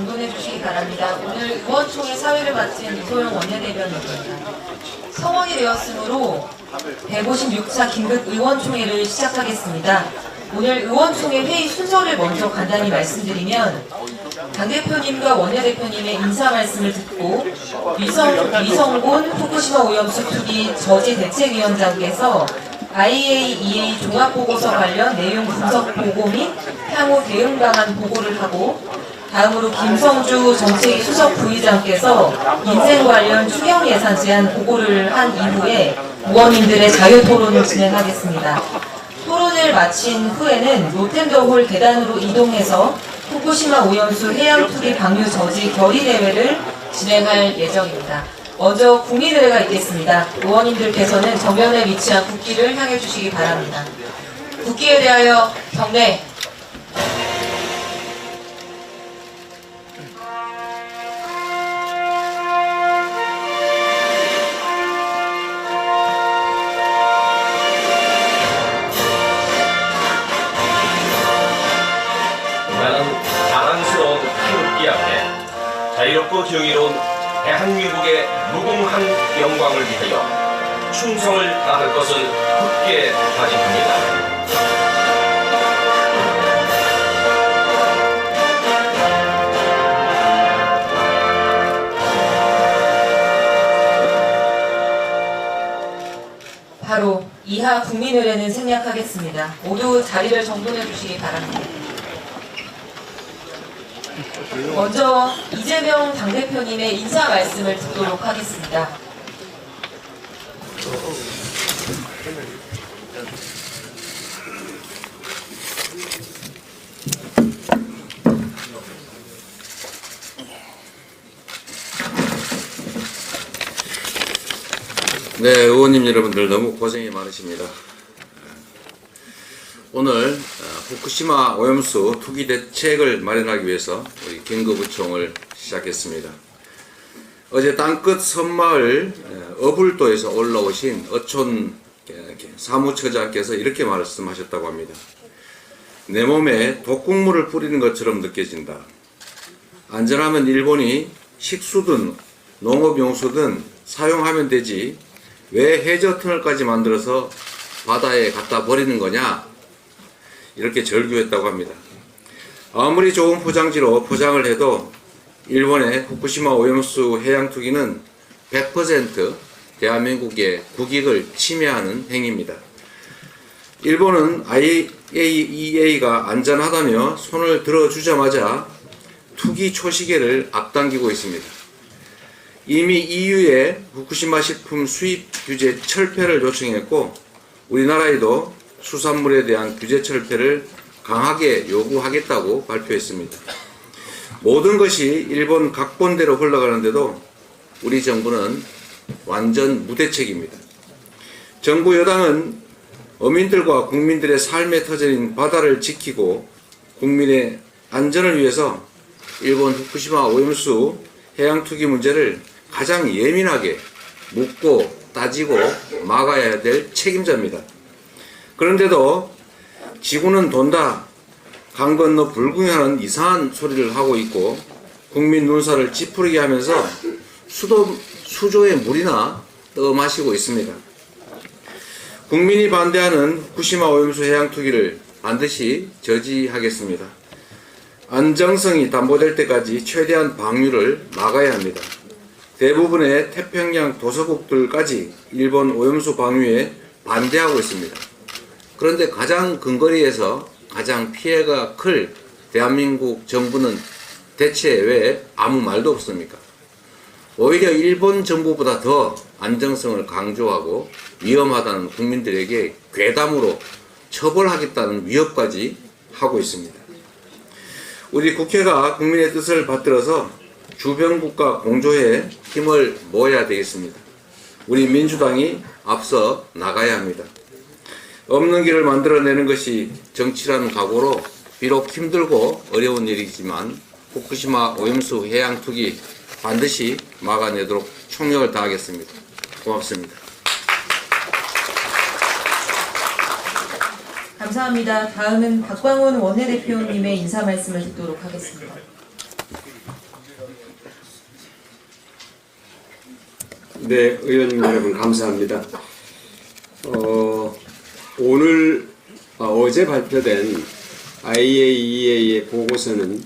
정돈해 주시기 바랍니다. 오늘 의원총회 사회를 맡은 이소영 원내대변인입니다. 성원이 되었으므로 156차 긴급 의원총회를 시작하겠습니다. 오늘 의원총회 회의 순서를 먼저 간단히 말씀드리면 당대표님과 원내대표님의 인사 말씀을 듣고 위성, 위성곤 후쿠시마 오염수 투기 저지 대책위원장께서 IAEA 종합보고서 관련 내용 분석 보고 및 향후 대응 방안 보고를 하고 다음으로 김성주 정책위 수석 부의장께서 인생 관련 추경 예산 제안 보고를 한 이후에 의원님들의 자유 토론을 진행하겠습니다. 토론을 마친 후에는 로텐더홀 계단으로 이동해서 후쿠시마 오염수 해양 투기 방류 저지 결의 대회를 진행할 예정입니다. 먼저 국민의회가 있겠습니다. 의원님들께서는 정면에 위치한 국기를 향해 주시기 바랍니다. 국기에 대하여 경례. 자유롭고 경이로운 대한민국의 무궁한 영광을 위하여 충성을 다할 것을 굳게 다짐합니다. 바로 이하 국민의회는 생략하겠습니다. 모두 자리를 정돈해 주시기 바랍니다. 먼저 이재명 당대표님의 인사 말씀을 듣도록 하겠습니다. 네, 의원님 여러분들 너무 고생이 많으십니다. 오늘 어, 후쿠시마 오염수 투기 대책을 마련하기 위해서 우리 긴급의총을 시작했습니다. 어제 땅끝 섬마을 어, 어불도에서 올라오신 어촌 어, 사무처장께서 이렇게 말씀하셨다고 합니다. 내 몸에 독국물을 뿌리는 것처럼 느껴진다. 안전하면 일본이 식수든 농업용수든 사용하면 되지 왜 해저 터널까지 만들어서 바다에 갖다 버리는 거냐 이렇게 절규했다고 합니다. 아무리 좋은 포장지로 포장을 해도 일본의 후쿠시마 오염수 해양 투기는 100% 대한민국의 국익을 침해하는 행위입니다. 일본은 IAEA가 안전하다며 손을 들어주자마자 투기 초시계를 앞당기고 있습니다. 이미 EU에 후쿠시마 식품 수입 규제 철폐를 요청했고 우리나라에도 수산물에 대한 규제 철폐를 강하게 요구하겠다고 발표했습니다. 모든 것이 일본 각본대로 흘러가는데도 우리 정부는 완전 무대책입니다. 정부 여당은 어민들과 국민들의 삶의 터전인 바다를 지키고 국민의 안전을 위해서 일본 후쿠시마 오염수 해양 투기 문제를 가장 예민하게 묻고 따지고 막아야 될 책임자입니다. 그런데도 지구는 돈다, 강 건너 불궁하는 이상한 소리를 하고 있고 국민 눈살을 찌푸리게 하면서 수도, 수조의 물이나 떠 마시고 있습니다. 국민이 반대하는 후쿠시마 오염수 해양 투기를 반드시 저지하겠습니다. 안정성이 담보될 때까지 최대한 방류를 막아야 합니다. 대부분의 태평양 도서국들까지 일본 오염수 방류에 반대하고 있습니다. 그런데 가장 근거리에서 가장 피해가 클 대한민국 정부는 대체 왜 아무 말도 없습니까? 오히려 일본 정부보다 더 안정성을 강조하고 위험하다는 국민들에게 괴담으로 처벌하겠다는 위협까지 하고 있습니다. 우리 국회가 국민의 뜻을 받들어서 주변국과 공조해 힘을 모아야 되겠습니다. 우리 민주당이 앞서 나가야 합니다. 없는 길을 만들어내는 것이 정치라는 각오로 비록 힘들고 어려운 일이지만 후쿠시마 오염수 해양 투기 반드시 막아내도록 총력을 다하겠습니다. 고맙습니다. 감사합니다. 다음은 박광훈 원내대표님의 인사 말씀을 듣도록 하겠습니다. 네, 의원님 여러분 감사합니다. 어, 오늘 아, 어제 발표된 IAEA의 보고서는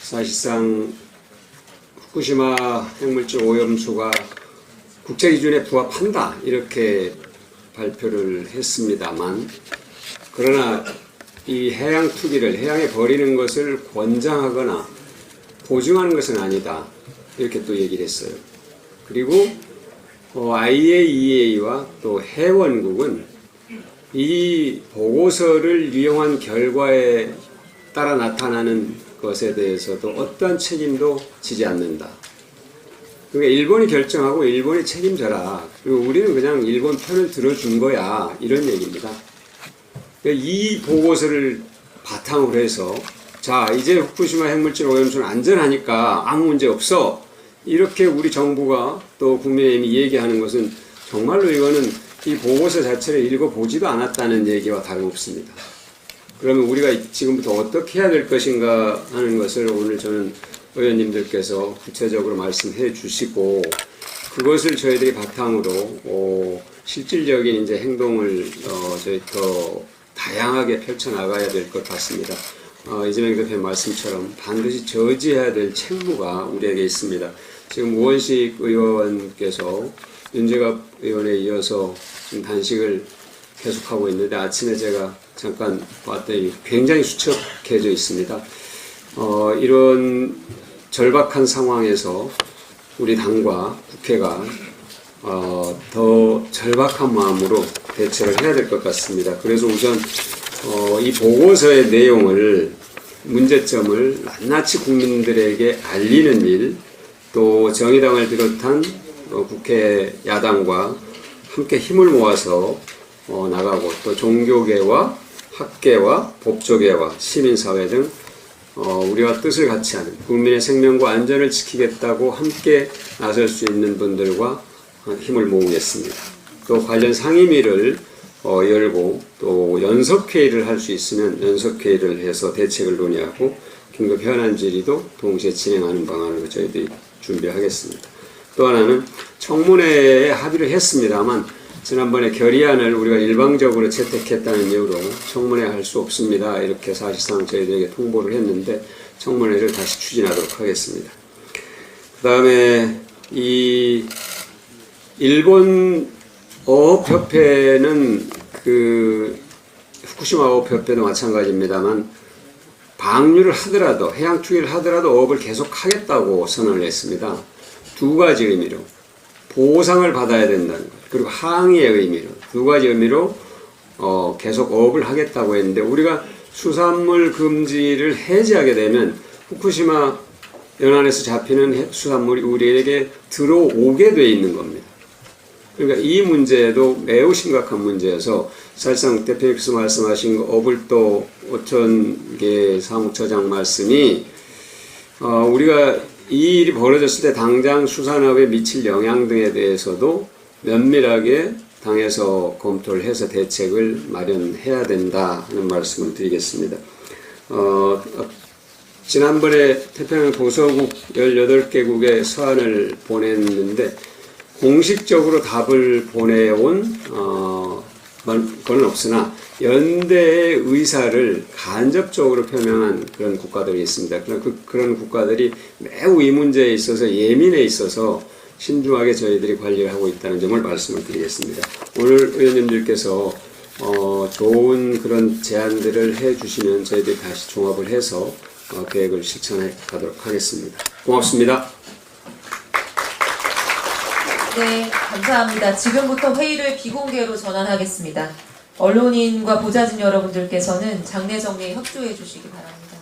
사실상 후쿠시마 핵물질 오염수가 국제 기준에 부합한다 이렇게 발표를 했습니다만 그러나 이 해양 투기를 해양에 버리는 것을 권장하거나 보증하는 것은 아니다 이렇게 또 얘기를 했어요. 그리고 어, IAEA와 또 회원국은 이 보고서를 이용한 결과에 따라 나타나는 것에 대해서도 어떠한 책임도 지지 않는다. 그러니까 일본이 결정하고 일본이 책임져라. 그리고 우리는 그냥 일본 편을 들어준 거야. 이런 얘기입니다. 그러니까 이 보고서를 바탕으로 해서 자 이제 후쿠시마 핵물질 오염수는 안전하니까 아무 문제 없어 이렇게 우리 정부가 또 국민의힘이 얘기하는 것은 정말로 이거는 이 보고서 자체를 읽어보지도 않았다는 얘기와 다름없습니다. 그러면 우리가 지금부터 어떻게 해야 될 것인가 하는 것을 오늘 저는 의원님들께서 구체적으로 말씀해 주시고 그것을 저희들이 바탕으로 어, 실질적인 이제 행동을 어, 저희 더 다양하게 펼쳐 나가야 될 것 같습니다. 어, 이재명 대표 말씀처럼 반드시 저지해야 될 책무가 우리에게 있습니다. 지금 우원식 의원께서 윤재갑 의원에 이어서 지금 단식을 계속하고 있는데 아침에 제가 잠깐 봤더니 굉장히 수척해져 있습니다. 어, 이런 절박한 상황에서 우리 당과 국회가 어, 더 절박한 마음으로 대처를 해야 될 것 같습니다. 그래서 우선 어, 이 보고서의 내용을 문제점을 낱낱이 국민들에게 알리는 일, 또 정의당을 비롯한 어, 국회 야당과 함께 힘을 모아서 어, 나가고 또 종교계와 학계와 법조계와 시민사회 등 어, 우리와 뜻을 같이 하는 국민의 생명과 안전을 지키겠다고 함께 나설 수 있는 분들과 어, 힘을 모으겠습니다. 또 관련 상임위를 어, 열고 또 연석회의를 할 수 있으면 연석회의를 해서 대책을 논의하고 긴급 현안 질의도 동시에 진행하는 방안으로 저희들이 준비하겠습니다. 또 하나는 청문회에 합의를 했습니다만 지난번에 결의안을 우리가 일방적으로 채택했다는 이유로 청문회 할 수 없습니다. 이렇게 사실상 저희들에게 통보를 했는데 청문회를 다시 추진하도록 하겠습니다. 그 다음에 이 일본 어업협회는 그 후쿠시마 어업협회도 마찬가지입니다만 방류를 하더라도 해양 투기를 하더라도 어업을 계속 하겠다고 선언을 했습니다. 두 가지 의미로 보상을 받아야 된다는 것 그리고 항의의 의미로 두 가지 의미로 어, 계속 어업을 하겠다고 했는데 우리가 수산물 금지를 해제하게 되면 후쿠시마 연안에서 잡히는 해- 수산물이 우리에게 들어오게 돼 있는 겁니다. 그러니까 이 문제도 매우 심각한 문제여서 사실상 대표님께서 말씀하신 그 어불도 5천 개 사무처장 말씀이 어, 우리가 이 일이 벌어졌을 때 당장 수산업에 미칠 영향 등에 대해서도 면밀하게 당에서 검토를 해서 대책을 마련해야 된다 하는 말씀을 드리겠습니다. 어, 어, 지난번에 태평양 도서국 18개국에 서한을 보냈는데 공식적으로 답을 보내온 어, 건 없으나 연대의 의사를 간접적으로 표명한 그런 국가들이 있습니다. 그런, 그, 그런 국가들이 매우 이 문제에 있어서 예민해 있어서 신중하게 저희들이 관리를 하고 있다는 점을 말씀을 드리겠습니다. 오늘 의원님들께서 어, 좋은 그런 제안들을 해 주시면 저희들이 다시 종합을 해서 어, 계획을 실천해 가도록 하겠습니다. 고맙습니다. 네, 감사합니다. 지금부터 회의를 비공개로 전환하겠습니다. 언론인과 보좌진 여러분들께서는 장례 정리에 협조해 주시기 바랍니다.